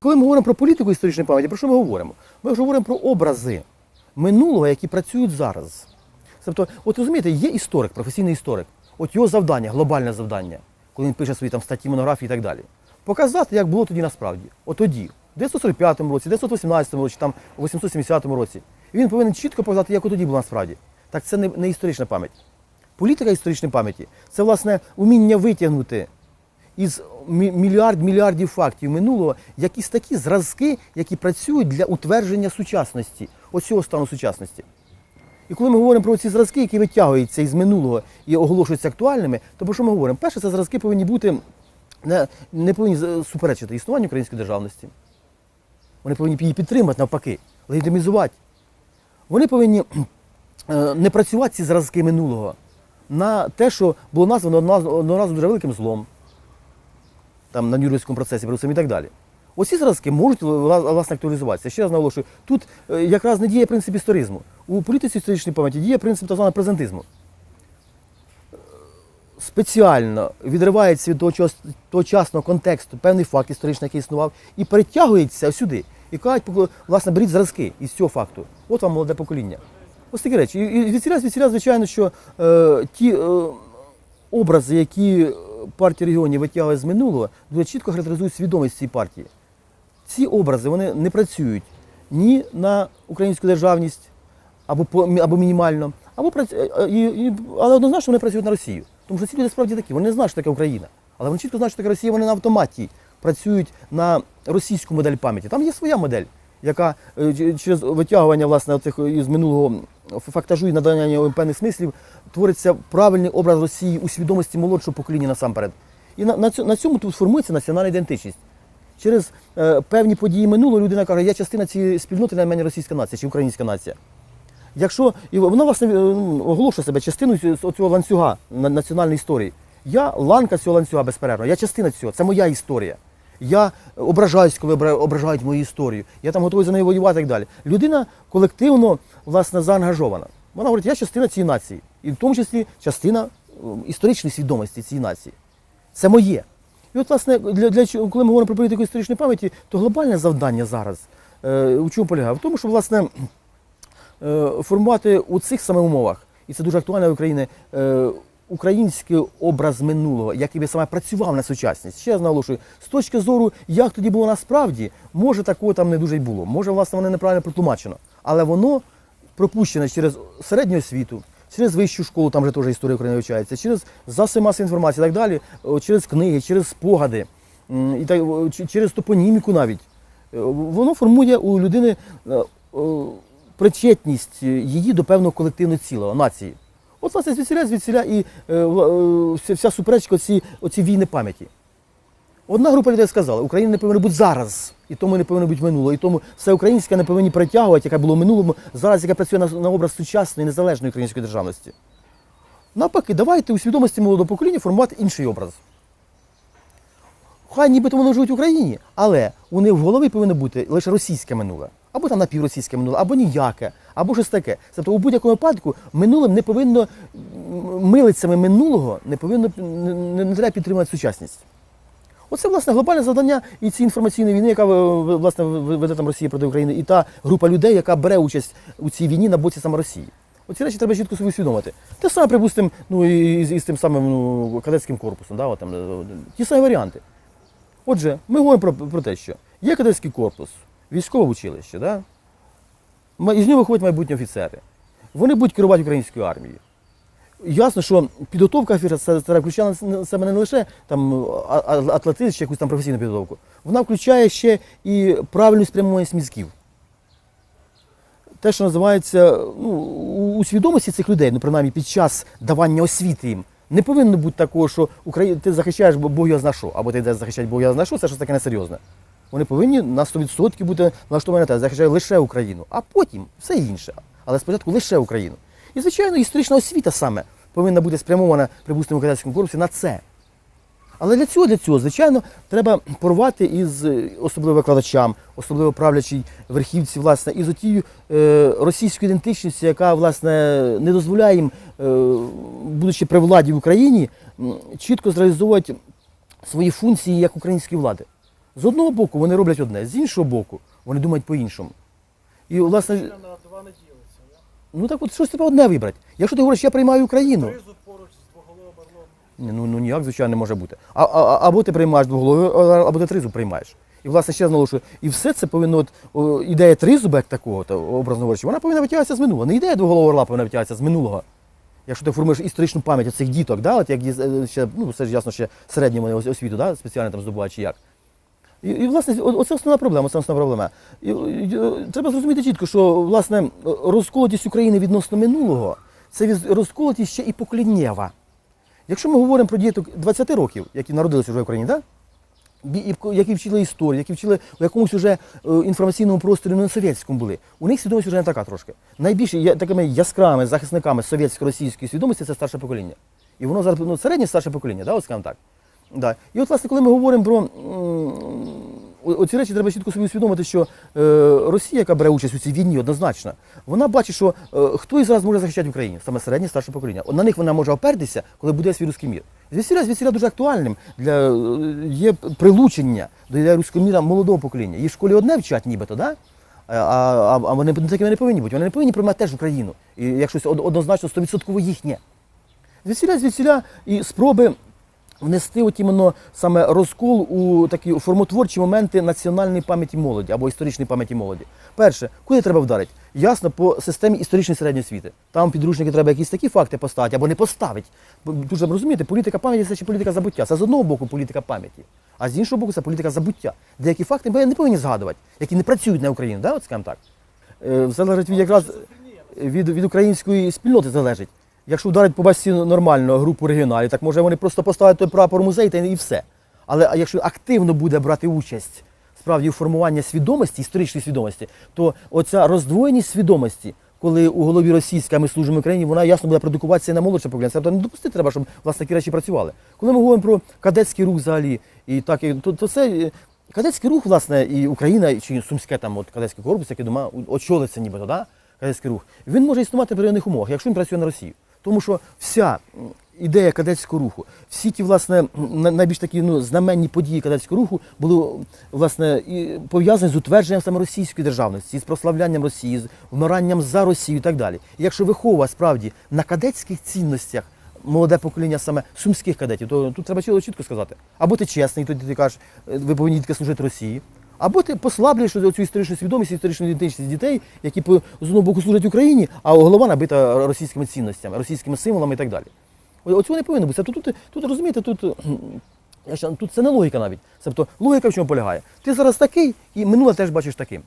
Коли ми говоримо про політику історичної пам'яті, про що ми говоримо? Ми ж говоримо про образи минулого, які працюють зараз. Тобто, от розумієте, є історик, професійний історик. От його завдання, глобальне завдання, коли він пише свої там статті, монографії і так далі. Показати, як було тоді насправді. От тоді, в 945 році, 918 році, там, у 870 році. Він повинен чітко показати, як тоді було насправді. Так це не, не історична пам'ять. Політика історичної пам'яті це власне уміння витягнути із мільярд мільярдів фактів минулого якісь такі зразки, які працюють для утвердження сучасності, оцього стану сучасності. І коли ми говоримо про ці зразки, які витягуються із минулого і оголошуються актуальними, то про що ми говоримо? Перше, це зразки повинні бути не, не повинні суперечити існуванню української державності. Вони повинні її підтримати навпаки, легітимізувати. Вони повинні е, не працювати ці зразки минулого на те, що було названо одного дуже великим злом, там на Нюрнберзькому процесі, і так далі. Оці зразки можуть власне актуалізуватися. Ще раз наголошую, тут е, якраз не діє принцип історизму. У політиці історичної пам'яті діє принцип так званого презентизму. Спеціально відривається від того час- тогочасного контексту певний факт історичний, який існував, і перетягується сюди. І кажуть, власне, беріть зразки із цього факту. От вам молоде покоління. Ось такі речі. І, звідсіля, звичайно, що е, ті е, образи, які партія регіонів витягує з минулого, дуже чітко характеризують свідомість цієї партії. Ці образи вони не працюють ні на українську державність або або мінімально, або е, е, і, але однозначно вони працюють на Росію. Тому що ці люди справді такі, вони не знають, що таке Україна. Але вони чітко знають, що таке Росія, вони на автоматі працюють на російську модель пам'яті. Там є своя модель, яка е, через витягування власне цих із минулого фактажу і надання певних смислів твориться правильний образ Росії у свідомості молодшого покоління насамперед. І на, на, на цьому тут формується національна ідентичність. Через е, певні події минулого людина каже, я частина цієї спільноти, на мене російська нація чи українська нація. Якщо і вона власне е, оголошує себе частиною цього- ланцюга на- національної історії. Я ланка цього ланцюга безперервно, я частина цього, це моя історія. Я ображаюсь, коли ображають мою історію. Я там готовий за нею воювати і так далі. Людина колективно власне заангажована. Вона говорить, я частина цієї нації, і в тому числі частина е, історичної свідомості цієї нації. Це моє. І от, власне, для, для, коли ми говоримо про політику історичної пам'яті, то глобальне завдання зараз е, у чому полягає? В тому, що власне е, формувати у цих самих умовах, і це дуже актуально в Україні, е, український образ минулого, який би саме працював на сучасність. Ще раз наголошую, з точки зору, як тоді було насправді, може такого там не дуже й було. Може, власне, воно неправильно протлумачено. Але воно пропущене через середню освіту, через вищу школу, там вже теж історія України вивчається, через засоби масової інформації і так далі, через книги, через спогади, і так, через топоніміку навіть. Е, Воно формує у людини е, причетність її до певного колективного цілого, нації. От, власне, звідсіля, звідсіля і е, е, вся, суперечка оці, оці війни пам'яті. Одна група людей сказала, Україна не повинна бути зараз, і тому не повинна бути минуло, і тому все українське не повинні притягувати, яке було в минулому, зараз, яке працює на, на образ сучасної незалежної української державності. Навпаки, давайте у свідомості молодого покоління формувати інший образ. Хай нібито вони живуть в Україні, але у них в голові повинно бути лише російське минуле, або там напівросійське минуле, або ніяке, або щось таке. Тобто у будь-якому випадку минулим не повинно милицями минулого не повинно не, не, треба підтримувати сучасність. Оце власне глобальне завдання і цієї інформаційної війни, яка е, власне веде там Росія проти України, і та група людей, яка бере участь у цій війні на боці саме Росії. Оці речі треба чітко собі усвідомити. Те саме, припустимо, ну і з тим самим ну, кадетським корпусом, да, от там, е, ті самі варіанти. Отже, ми говоримо про, про те, що є кадетський корпус, військове училище, да? Із нього виходять майбутні офіцери. Вони будуть керувати українською армією. Ясно, що підготовка офіцера це, це включає на себе не лише там атлетизм чи якусь там професійну підготовку. Вона включає ще і правильну спрямованість мізків. Те, що називається ну, у- свідомості цих людей, ну принаймні під час давання освіти їм, не повинно бути такого, що Україна, ти захищаєш бо Бог я зна або ти йдеш захищати Бог я зна це щось таке несерйозне. Вони повинні на 100% бути налаштовані на те, захищають лише Україну, а потім все інше. Але спочатку лише Україну. І, звичайно, історична освіта саме повинна бути спрямована, припустимо, в кадетському корпусі на це. Але для цього, для цього, звичайно, треба порвати із е, особливо викладачам, особливо правлячій верхівці, власне, із отією е, російською ідентичністю, яка власне не дозволяє їм, е, будучи при владі в Україні, чітко зреалізовувати свої функції як української влади. З одного боку вони роблять одне, з іншого боку вони думають по-іншому. І, власне, На два не ділиться. да? ну так от щось треба одне вибрати. Якщо ти говориш, я приймаю Україну, поруч з двоголовим орлом. ні, ну, ну ніяк, звичайно, не може бути. А, а, або ти приймаєш двоголовий, або ти тризуб приймаєш. І, власне, ще наголошую, і все це повинно, от, о, ідея тризуба, як такого, то, образно говорячи, вона повинна витягатися з минулого. Не ідея двоголового орла повинна витягатися з минулого. Якщо ти формуєш історичну пам'ять цих діток, да, от як е, ще, ну, це ж ясно, ще ос- освіту, да, спеціально там здобувають чи як. І, і власне, оце основна проблема, це основна проблема. І, і, е, треба зрозуміти чітко, що власне розколотість України відносно минулого це розколотість ще і поколіннєва. Якщо ми говоримо про діток 20 років, які народилися вже в Україні, ко- які вчили історію, які вчили в якомусь уже е, інформаційному просторі не совєтському були, у них свідомість вже не така трошки. Найбільше такими яскравими захисниками совєтсько-російської свідомості це старше покоління. І воно зараз ну, середнє старше покоління, да, от скажімо так. Да. І от, власне, коли ми говоримо про оці речі, треба чітко собі усвідомити, що е, Росія, яка бере участь у цій війні, однозначно, вона бачить, що е, хто із зараз може захищати Україну, саме середнє старше покоління. На них вона може опертися, коли буде свій руський мір. Звідсіля, звідсіля дуже актуальним для е, є прилучення до руського міра молодого покоління. Їх в школі одне вчать, нібито, да? А, а, а вони такими не повинні бути. Вони не повинні приймати теж Україну. І як щось однозначно 100% їхнє. Звідсіля, звідсіля і спроби внести от іменно саме розкол у такі формотворчі моменти національної пам'яті молоді або історичної пам'яті молоді. Перше, куди треба вдарити? Ясно, по системі історичної середньої освіти. Там підручники треба якісь такі факти поставити або не поставити. Дуже розумієте, політика пам'яті це ще політика забуття. Це з одного боку політика пам'яті, а з іншого боку це політика забуття. Деякі факти ми не повинні згадувати, які не працюють на Україну, да? от скажімо так. Е, Залежить від якраз від, від української спільноти залежить. Якщо вдарить по басі нормально групу регіоналів, так може вони просто поставлять той прапор музей та і все. Але якщо активно буде брати участь справді у формуванні свідомості, історичної свідомості, то оця роздвоєність свідомості, коли у голові російська ми служимо Україні, вона ясно буде продукуватися на молодше покоління. Це не допустити треба, щоб власне такі речі працювали. Коли ми говоримо про кадетський рух взагалі, і так, то, то це е, кадетський рух, власне, і Україна, чи Сумське там от кадетський корпус, який дома очолиться нібито, да? кадетський рух, він може існувати при певних умовах, якщо він працює на Росію. Тому що вся ідея кадетського руху, всі ті, власне, найбільш такі ну, знаменні події кадетського руху були власне пов'язані з утвердженням саме російської державності, з прославлянням Росії, з вмиранням за Росію і так далі. І якщо виховувати справді на кадетських цінностях молоде покоління саме сумських кадетів, то тут треба чітко сказати. Або ти чесний, тоді ти кажеш, е, ви повинні тільки служити Росії. Або ти послаблюєш цю історичну свідомість, історичну ідентичність дітей, які з одного боку служать Україні, а голова набита російськими цінностями, російськими символами і так далі. Оцього не повинно бути. Тут, тут, тут розумієте, тут, тут це не логіка навіть. Тобто логіка в чому полягає. Ти зараз такий, і минуле теж бачиш таким.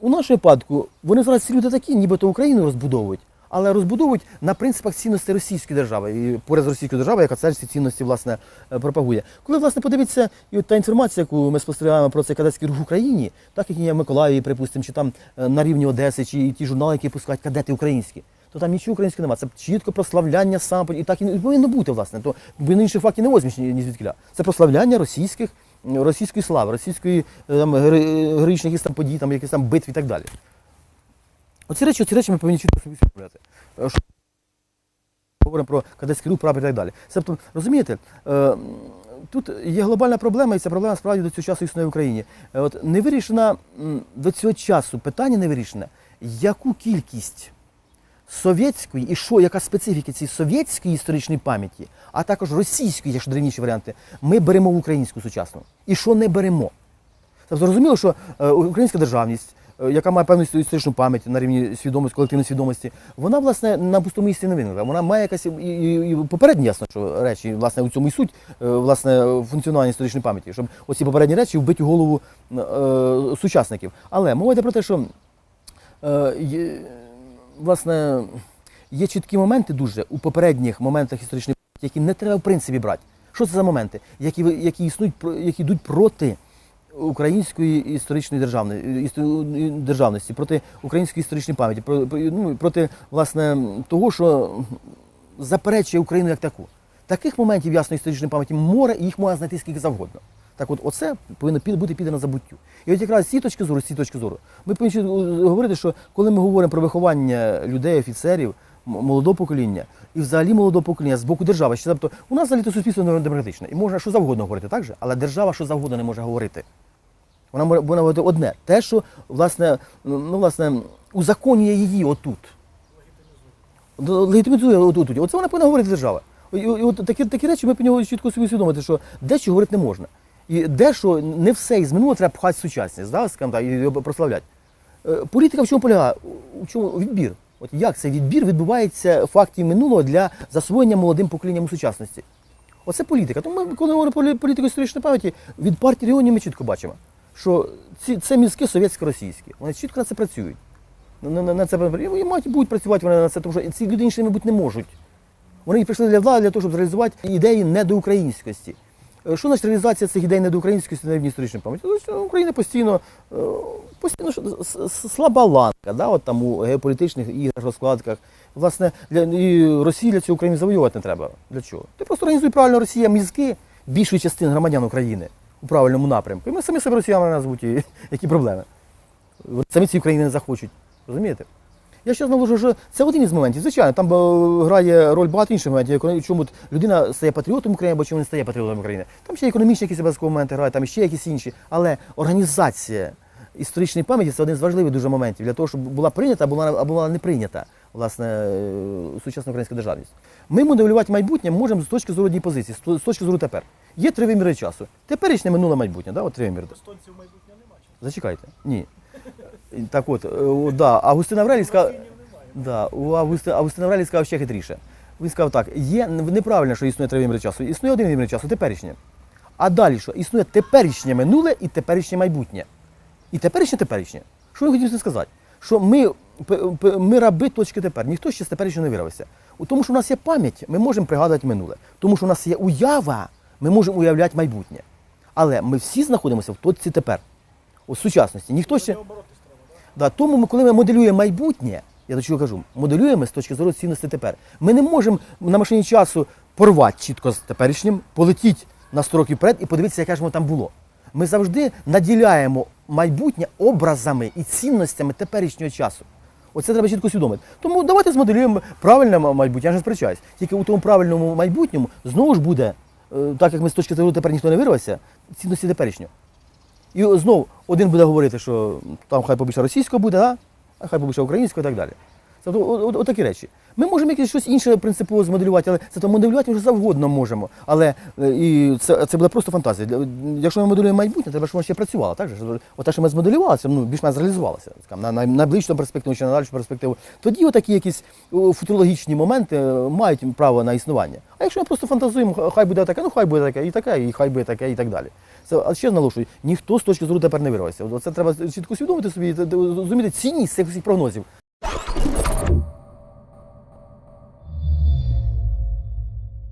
У нашому випадку вони зараз ці люди такі, нібито Україну розбудовують, але розбудовують на принципах цінностей Російської держави. І поряд з Російською державою, яка теж ці цінності власне е, пропагує. Коли власне подивитися, і та інформація, яку ми спостерігаємо про цей кадетський рух в Україні, так як є в Миколаєві, припустимо, чи там е, на рівні Одеси, чи ті журнали, які пускають кадети українські. То там нічого українського немає. Це чітко прославляння сам і так і повинно бути, власне. То бо інших фактів не возьмеш ні, звідкіля. Це прославляння російських, російської слави, російської е, там, героїчних якісь там подій, там, якісь там битв і так далі. Оці речі, оці речі ми повинні чітко собі усвідомляти. Е, Говоримо про кадетський рух, прапор і так далі. Тобто, розумієте, е, тут є глобальна проблема, і ця проблема справді до цього часу існує в Україні. Е, От не вирішена до цього часу питання не вирішене, яку кількість совєтської і що, яка специфіка цієї совєтської історичної пам'яті, а також російської, якщо древніші варіанти, ми беремо в українську сучасну. І що не беремо. Тобто зрозуміло, що українська державність, яка має певну історичну пам'ять на рівні свідомості, колективної свідомості, вона, власне, на пустому місці не виникла. Вона має якась і, і, і попередні, ясно, що речі, власне, у цьому і суть е, власне, функціонування історичної пам'яті, щоб оці попередні речі вбити у голову е, сучасників. Але мова йде про те, що е, є, власне, є чіткі моменти дуже у попередніх моментах історичної пам'яті, які не треба в принципі брати. Що це за моменти, які, які існують, які йдуть проти української історичної державної, державності, проти української історичної пам'яті, ну, проти власне того, що заперечує Україну як таку. Таких моментів ясної історичної пам'яті море, і їх можна знайти скільки завгодно. Так от, оце повинно бути піде на забуттю. І от якраз цієї точки зору, цієї точки зору, ми повинні говорити, що коли ми говоримо про виховання людей, офіцерів, молодого покоління і взагалі молодого покоління з боку держави. Ще тобто у нас взагалі то суспільство не демократичне, і можна що завгодно говорити, так же? Але держава що завгодно не може говорити. Вона може вона говорити одне, те, що власне, ну власне узаконює її отут. Легітимізує отут. Оце вона повинна говорити держава. І, і, і от такі, такі речі ми повинні чітко собі усвідомити, що дещо говорити не можна. І дещо не все із минулого треба пхати сучасність, да, скажімо так, і прославляти. Е, Політика в чому полягає? У чому відбір? От як цей відбір відбувається фактів минулого для засвоєння молодим поколінням у сучасності? Оце політика. Тому ми, коли говоримо про політику історичної пам'яті, від партії регіонів ми чітко бачимо, що ці, це мізки совєтсько-російські. Вони чітко на це працюють. На, на, на це і мають будуть працювати вони на це, тому що ці люди іншими бути не можуть. Вони прийшли для влади для того, щоб зреалізувати ідеї недоукраїнськості. Е, Що значить реалізація цих ідей недоукраїнськості на рівні історичної пам'яті? Україна постійно, е, постійно слаба ланка, да, от там у геополітичних іграх, розкладках. Власне, для і Росії для цього Україні завоювати не треба. Для чого? Ти просто організуй правильно Росія мізки більшої частини громадян України у правильному напрямку. І ми самі себе росіянами назвуть, які проблеми. Самі ці країни не захочуть. Розумієте? Я ще наложу, що це один із моментів. Звичайно, там е, грає роль багато інших моментів, чому людина стає патріотом України або чому не стає патріотом України. Там ще економічні якісь обов'язкові моменти грають, там ще якісь інші. Але організація історичної пам'яті це один з важливих дуже моментів для того, щоб була прийнята або була, не прийнята власне е, сучасна українська державність. Ми моделювати майбутнє можемо з точки зору однієї позиції, з точки зору тепер. Є три виміри часу. Теперішнє минуле майбутнє, да? от три виміри. Естонців майбутнього нема. чи? Зачекайте. Ні. Так от, е, о, да, Августин Аврелій сказав. Да, у Августи, Августин Аврелій сказав ще хитріше. Він сказав так: є неправильно, що існує три виміри часу. Існує один вимір часу, теперішнє. А далі що? Існує теперішнє минуле і теперішнє майбутнє. І теперішнє теперішнє. Що я хотів сказати? Що ми, ми раби точки тепер. Ніхто ще з теперішнього не вирався. У тому, що у нас є пам'ять, ми можемо пригадувати минуле. Тому що у нас є уява, ми можемо уявляти майбутнє. Але ми всі знаходимося в точці тепер, у сучасності. Ніхто ще. Да, тому ми, коли ми моделюємо майбутнє, я до чого кажу, моделюємо з точки зору цінності тепер. Ми не можемо на машині часу порвати чітко з теперішнім, полетіти на 100 років вперед і подивитися, яке ж воно там було. Ми завжди наділяємо майбутнє образами і цінностями теперішнього часу. Оце треба чітко усвідомити. Тому давайте змоделюємо правильне майбутнє, я ж не сперечаюсь. Тільки у тому правильному майбутньому знову ж буде, е, так як ми з точки зору тепер ніхто не вирвався, цінності теперішнього. І знов один буде говорити, що там хай побільше російського буде, а хай побільше українського і так далі. Це от, от, такі речі. Ми можемо якесь щось інше принципово змоделювати, але це то моделювати вже завгодно можемо. Але е, і це, це буде просто фантазія. Якщо ми моделюємо майбутнє, треба, щоб воно ще працювало. Так? От те, що ми змоделювали, це ну, більш-менш зреалізувалося на, на найближчу перспективу чи на дальшу перспективу. Тоді отакі якісь футурологічні моменти е, мають право на існування. А якщо ми просто фантазуємо, хай буде таке, ну хай буде таке, і таке, і хай буде таке, і так далі. Це а ще наголошую, ніхто з точки зору тепер не вирвався. Це треба чітко усвідомити собі, і зрозуміти цінність цих всіх прогнозів.